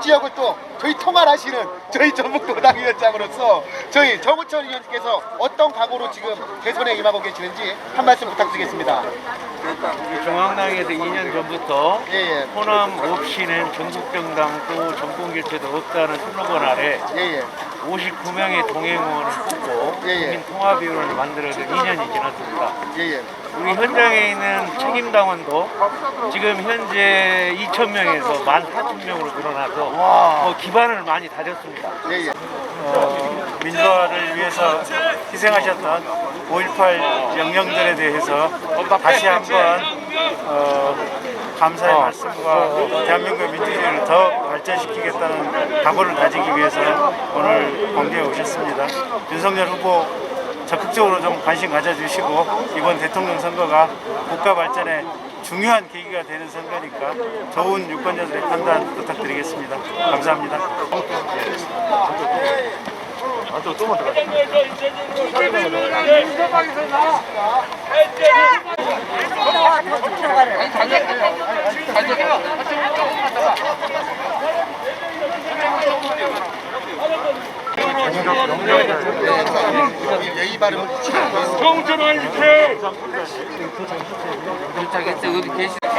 지역을 또 저희 통화를 하시는 저희 전북도당 위원장으로서 저희 정우철 의원님께서 어떤 각오로 지금 개선에 임하고 계시는지 한 말씀 부탁드리겠습니다. 중앙당에서 2년 전부터 예, 예. 호남 없이는 전국정당 또 정권교체도 없다는 슬로건 아래 예, 예. 59명의 동행원을 뽑고 예, 예. 국민 통합위원회를 만들어서 2년이 지났습니다. 예, 예. 우리 현장에 있는 책임당원도 지금 현재 2,000명에서 14,000명으로 늘어나서 어, 기반을 많이 다졌습니다. 예, 예. 어, 민주화를 위해서 희생하셨던 5.18 영령들에 대해서 다시 한번 어, 감사의 말씀과 대한민국 민주주의를 더 발전시키겠다는 각오를 다지기 위해서 오늘 광주에 오셨습니다. 윤석열 후보 적극적으로 좀 관심 가져주시고 이번 대통령 선거가 국가 발전에 중요한 계기가 되는 선거니까 좋은 유권자들의 판단 부탁드리겠습니다. 감사합니다. 예, 예의 발음을 지키고 정철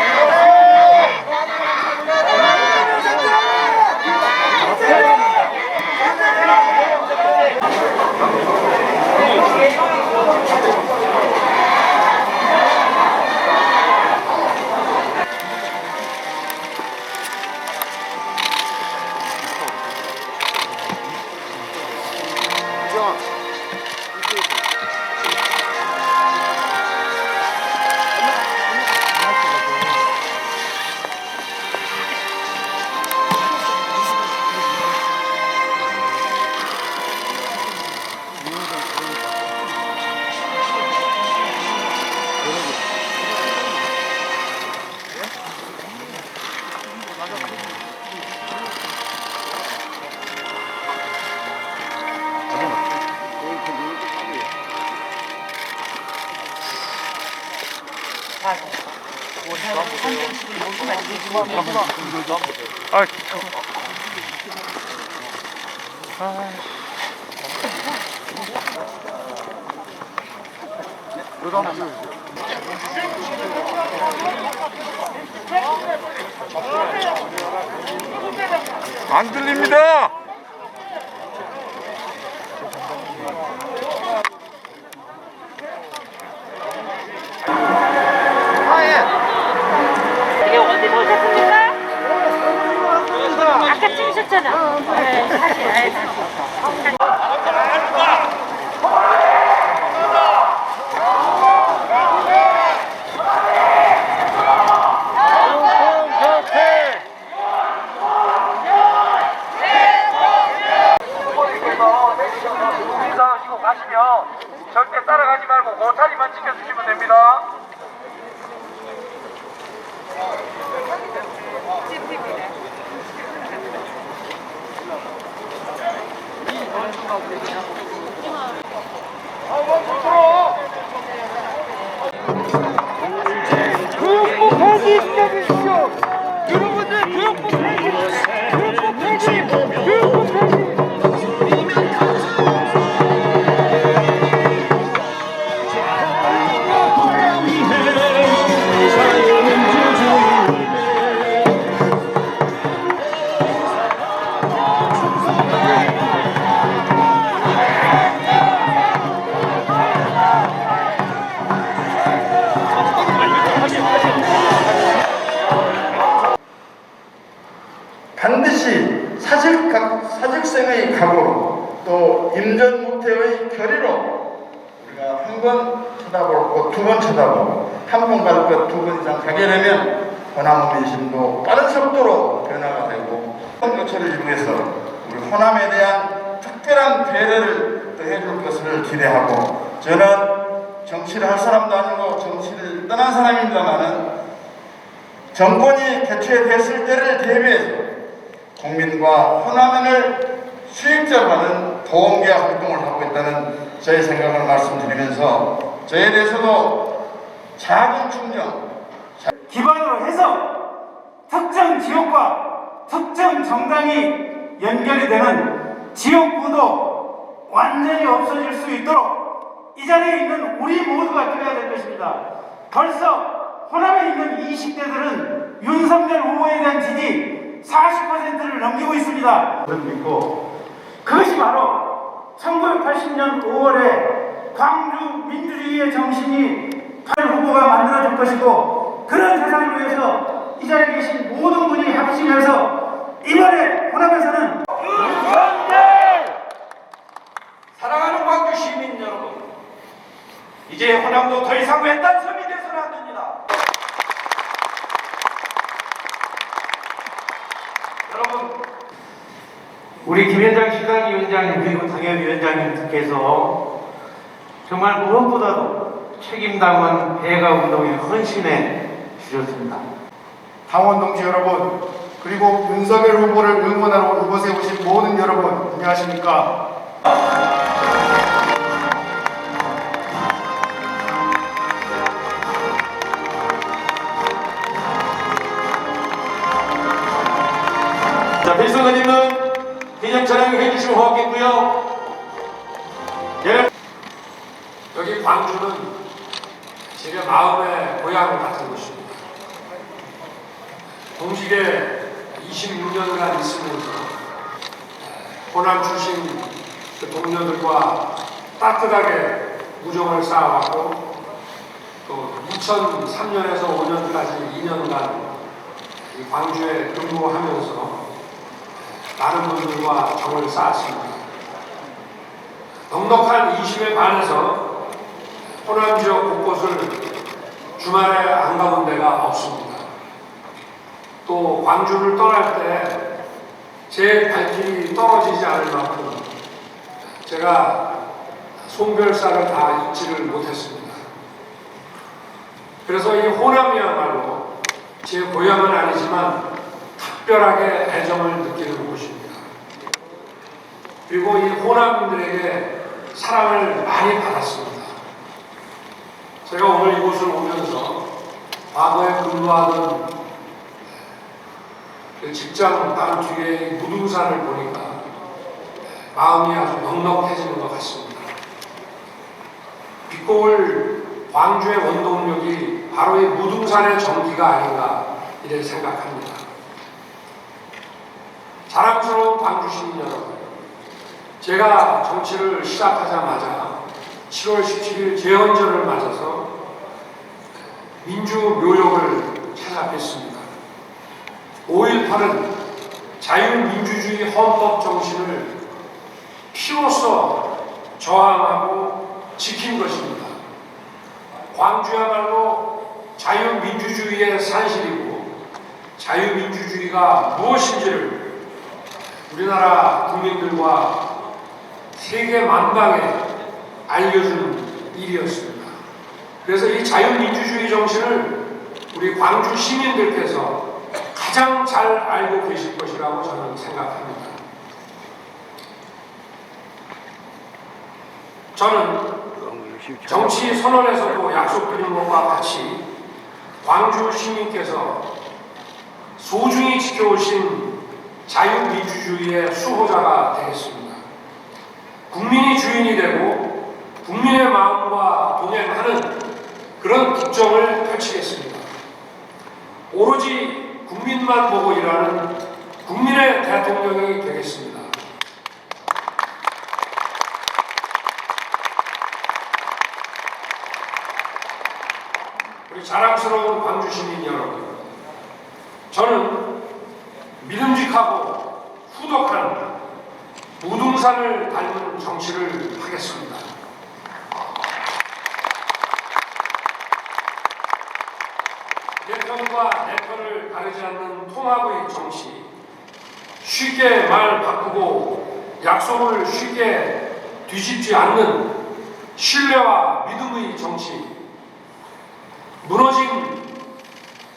와 주세요. 안 들립니다. 또 임전무태의 결의로 우리가 한 번 쳐다보고 두 번 쳐다보고 한번갈것두번 이상 가게 되면 호남 민심도 빠른 속도로 변화가 되고 교체를 이용해서 우리 호남에 대한 특별한 배려를 또 해줄 것을 기대하고 저는 정치를 할 사람도 아니고 정치를 떠난 사람입니다만은 정권이 개최됐을 때를 대비해서 국민과 호남인을 수익자로 하는 보험계약 활동을 하고 있다는 저의 생각을 말씀드리면서 저에 대해서도 작은 충정, 기반으로 해서 특정 지역과 특정 정당이 연결이 되는 지역구도 완전히 없어질 수 있도록 이 자리에 있는 우리 모두가 뛰어야 될 것입니다. 벌써 호남에 있는 20대들은 윤석열 후보에 대한 지지 40%를 넘기고 있습니다. 믿고 그것이 바로 1980년 5월에 광주 민주주의의 정신이 팔 후보가 만들어줄 것이고 그런 세상을 위해서 이 자리에 계신 모든 분이 합심해서 이번에 호남에서는 사랑하는 광주 시민 여러분, 이제 호남도 더 이상 외딴 섬이 돼서는 안 됩니다. 여러분, 우리 김현장 시당위원장님 그리고 당협위원장님께서 정말 무엇보다도 책임당원 배가 운동에 헌신해 주셨습니다. 당원 동지 여러분, 그리고 윤석열 후보를 응원하러 이곳에 오신 모든 여러분, 안녕하십니까? 따뜻하게 우정을 쌓아왔고 또 2003년에서 5년까지 2년간 이 광주에 근무하면서 많은 분들과 정을 쌓았습니다. 넉넉한 20에 반해서 호남 지역 곳곳을 주말에 안 가본 데가 없습니다. 또 광주를 떠날 때 제 발길이 떨어지지 않을 만큼 제가 송별사를 다 잊지를 못했습니다. 그래서 이 호남이야말로 제 고향은 아니지만 특별하게 애정을 느끼는 곳입니다. 그리고 이 호남인들에게 사랑을 많이 받았습니다. 제가 오늘 이곳을 오면서 과거에 근무하던 그 직장 바로 뒤에 무등산을 보니까 마음이 아주 넉넉해지는 것 같습니다. 빛고울 광주의 원동력이 바로 이 무등산의 전기가 아닌가 이렇게 생각합니다. 자랑스러운 광주 시민 여러분, 제가 정치를 시작하자마자 7월 17일 재헌절을 맞아서 민주 묘역을 찾아뵀습니다. 5.18은 자유민주주의 헌법 정신을 피로써 저항하고 지킨 것입니다. 광주야말로 자유민주주의의 산실이고 자유민주주의가 무엇인지를 우리나라 국민들과 세계 만방에 알려준 일이었습니다. 그래서 이 자유민주주의 정신을 우리 광주 시민들께서 가장 잘 알고 계실 것이라고 저는 생각합니다. 저는 정치 선언에서도 약속드린 것과 같이 광주 시민께서 소중히 지켜오신 자유민주주의의 수호자가 되겠습니다. 국민이 주인이 되고 국민의 마음과 동행하는 그런 국정을 펼치겠습니다. 오로지 국민만 보고 일하는 국민의 대통령이 되겠습니다. 우리 자랑스러운 광주 시민 여러분, 저는 믿음직하고 후덕한 무등산을 닮은 정치를 하겠습니다. 내 편과 내 편을 가리지 않는 통합의 정치, 쉽게 말 바꾸고 약속을 쉽게 뒤집지 않는 신뢰와 믿음의 정치, 무너진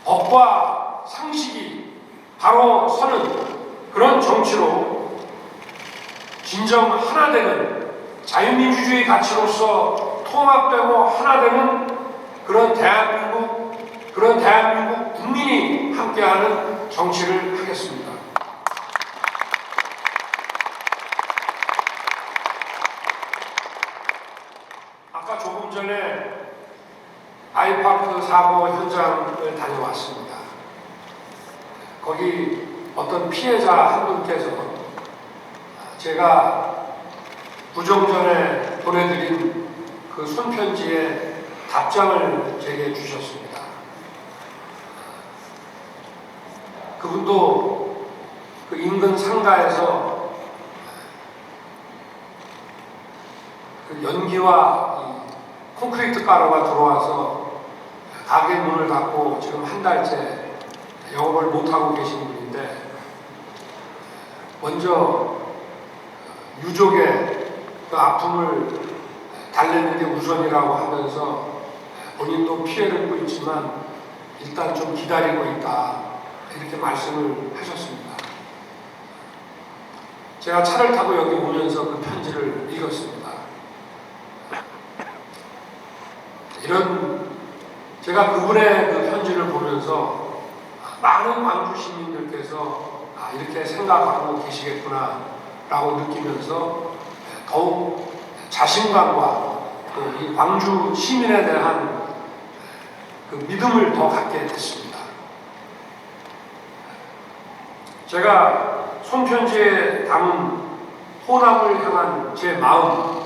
법과 상식이 바로 서는 그런 정치로 진정 하나 되는 자유민주주의 가치로서 통합되고 하나 되는 그런 대한민국 그런 대한민국 국민이 함께하는 정치를 하겠습니다. 아까 조금 전에 아이파크 사고 현장을 다녀왔습니다. 거기 어떤 피해자 한 분께서 제가 부정전에 보내드린 그 손편지에 답장을 제게 주셨습니다. 그분도 그 인근 상가에서 그 연기와 이 콘크리트 가루가 들어와서 가게 문을 닫고 지금 한 달째 영업을 못하고 계신 분인데 먼저 유족의 그 아픔을 달래는 게 우선이라고 하면서 본인도 피해를 입고 있지만 일단 좀 기다리고 있다 이렇게 말씀을 하셨습니다. 제가 차를 타고 여기 오면서 그 편지를 읽었습니다. 이런 제가 그분의 그 편지를 보면서 많은 광주 시민들께서 아, 이렇게 생각하고 계시겠구나 라고 느끼면서 더욱 자신감과 또 이 광주 시민에 대한 그 믿음을 더 갖게 됐습니다. 제가 손편지에 담은 호남을 향한 제 마음,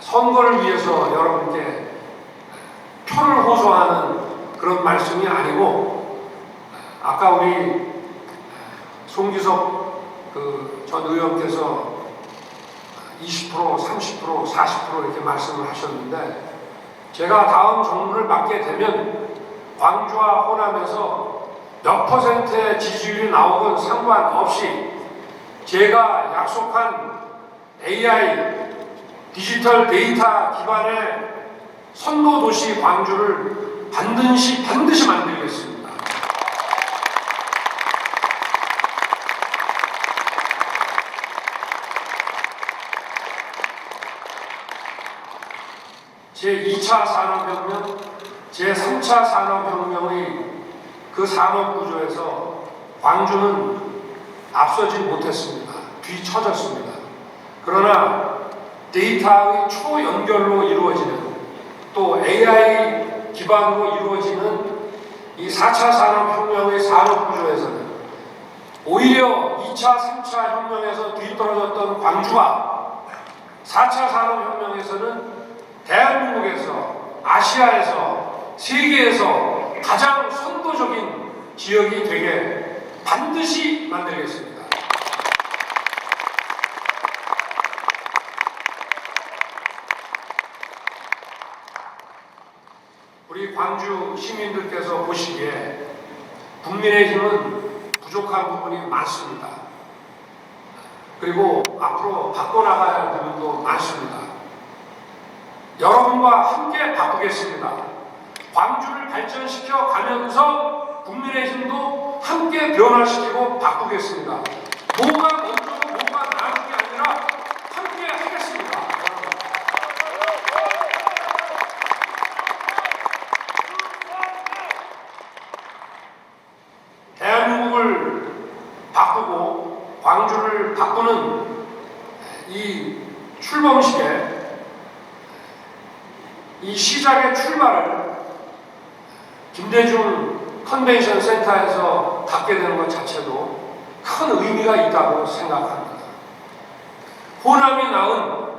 선거를 위해서 여러분께 표를 호소하는 그런 말씀이 아니고 아까 우리 송기석 그 전 의원께서 20% 30% 40% 이렇게 말씀을 하셨는데 제가 다음 정부를 맡게 되면 광주와 호남에서 몇 퍼센트의 지지율이 나오건 상관없이 제가 약속한 AI 디지털 데이터 기반의 선도 도시 광주를 반드시 반드시 만들겠습니다. 제 2차 산업혁명, 제3차 산업혁명의 그 산업구조에서 광주는 앞서지 못했습니다. 뒤처졌습니다. 그러나 데이터의 초연결로 이루어지는 또 AI 기반으로 이루어지는 이 4차 산업혁명의 산업구조에서는 오히려 2차, 3차 혁명에서 뒤떨어졌던 광주가 4차 산업혁명에서는 대한민국에서 아시아에서 세계에서 가장 선도적인 지역이 되게 반드시 만들겠습니다. 우리 광주 시민들께서 보시기에 국민의힘은 부족한 부분이 많습니다. 그리고 앞으로 바꿔나가야 할 부분도 많습니다. 여러분과 함께 바꾸겠습니다. 광주를 발전시켜 가면서 국민의힘도 함께 변화시키고 바꾸겠습니다. 뭐가 나중이 아니라 함께 하겠습니다. 대한민국을 바꾸고 광주를 바꾸는 이 출범식에 이 시작의 출발을 김대중 컨벤션 센터에서 갖게 되는 것 자체도 큰 의미가 있다고 생각합니다. 호남이 낳은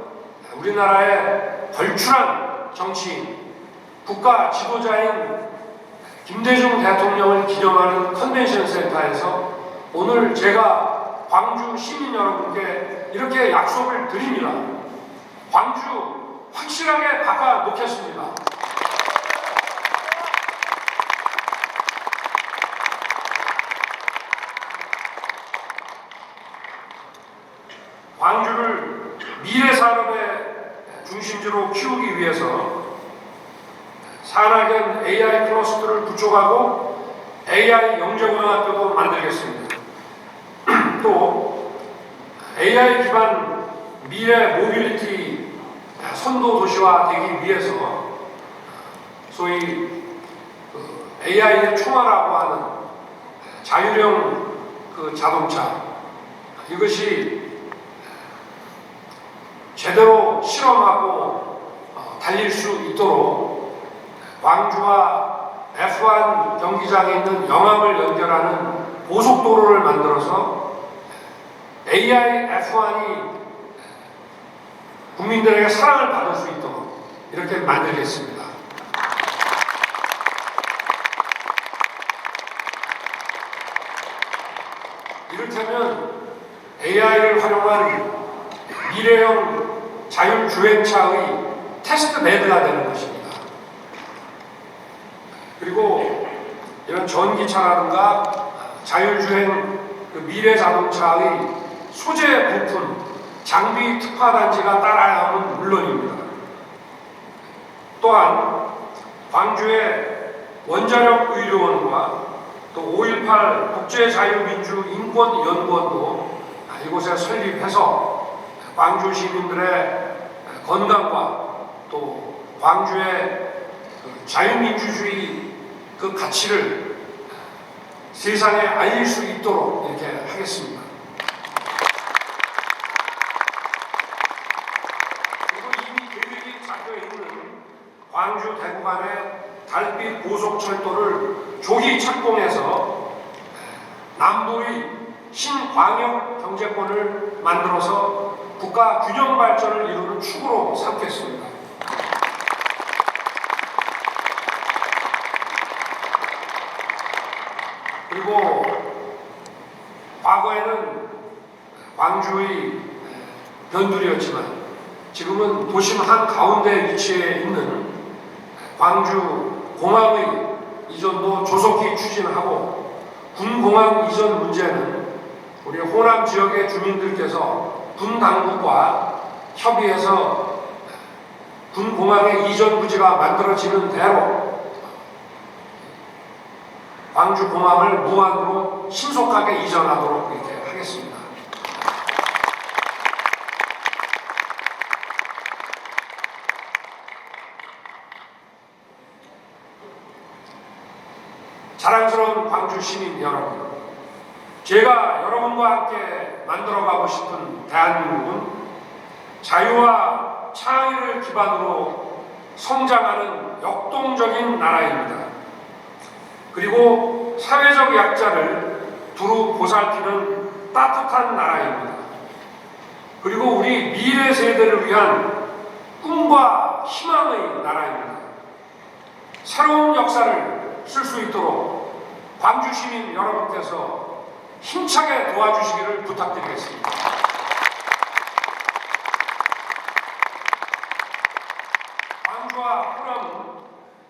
우리나라의 걸출한 정치인, 국가 지도자인 김대중 대통령을 기념하는 컨벤션 센터에서 오늘 제가 광주 시민 여러분께 이렇게 약속을 드립니다. 광주 확실하게 바꿔 놓겠습니다. 광주를 미래 산업의 중심지로 키우기 위해서 산학연 AI 클러스터를 구축하고 AI 영재고등학교도 만들겠습니다. 또 AI 기반 미래 모빌리티 선도 도시화 되기 위해서 소위 그 AI의 총알이라고 하는 자율형 그 자동차 이것이 제대로 실험하고 어, 달릴 수 있도록 광주와 F1 경기장에 있는 영암을 연결하는 고속도로를 만들어서 AI F1이 국민들에게 사랑을 받을 수 있도록 이렇게 만들겠습니다. 이를테면 AI를 활용한 미래형 자율주행차의 테스트 베드가 되는 것입니다. 그리고 이런 전기차라든가 자율주행 그 미래 자동차의 소재 부품, 장비 특화 단지가 따라야 하면 물론입니다. 또한 광주의 원자력 의료원과 또 5.18 국제자유민주인권연구원도 이곳에 설립해서 광주 시민들의 건강과 또 광주의 그 자유민주주의 그 가치를 세상에 알릴 수 있도록 이렇게 하겠습니다. 그리고 이미 계획이 잡혀 있는 대구 간의 달빛 고속철도를 조기 착공해서 남부의 신광역 경제권을 만들어서 국가 균형 발전을 이루는 축으로 삼겠습니다. 그리고 과거에는 광주의 변두리였지만 지금은 도심 한 가운데 위치해 있는 광주 공항의 이전도 조속히 추진하고 군공항 이전 문제는 우리 호남 지역의 주민들께서 군 당국과 협의해서 군공항의 이전 부지가 만들어지는 대로 광주 공항을 무한으로 신속하게 이전하도록 이렇게 하겠습니다. 자랑스러운 광 주 시민 여러분, 제가 여러분과 함께 만들어가고 싶은 대한민국은 자유와 창의를 기반으로 성장하는 역동적인 나라입니다. 그리고 사회적 약자를 두루 보살피는 따뜻한 나라입니다. 그리고 우리 미래 세대를 위한 꿈과 희망의 나라입니다. 새로운 역사를 쓸 수 있도록 광주 시민 여러분께서 힘차게 도와주시기를 부탁드리겠습니다. 광주와 호남은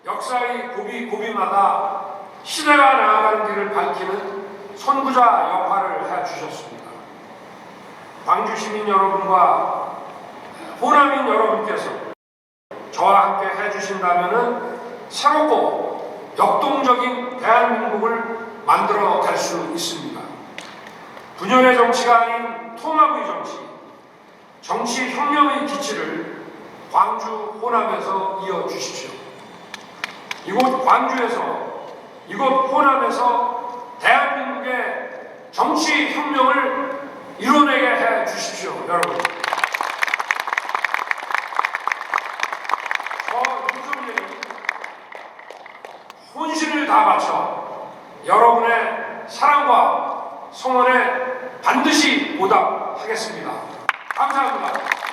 역사의 고비 고비마다 시대가 나아가는 길을 밝히는 선구자 역할을 해주셨습니다. 광주 시민 여러분과 호남인 여러분께서 저와 함께 해주신다면 새롭고 역동적인 대한민국을 만들어 갈 수 있습니다. 분열의 정치가 아닌 통합의 정치, 정치 혁명의 기치를 광주 호남에서 이어 주십시오. 이곳 광주에서 이곳 호남에서 대한민국의 정치 혁명을 이뤄내게 해 주십시오, 여러분. 저 윤석열이 혼신을 다 바쳐 여러분의 사랑과 성원에 반드시 보답하겠습니다. 감사합니다.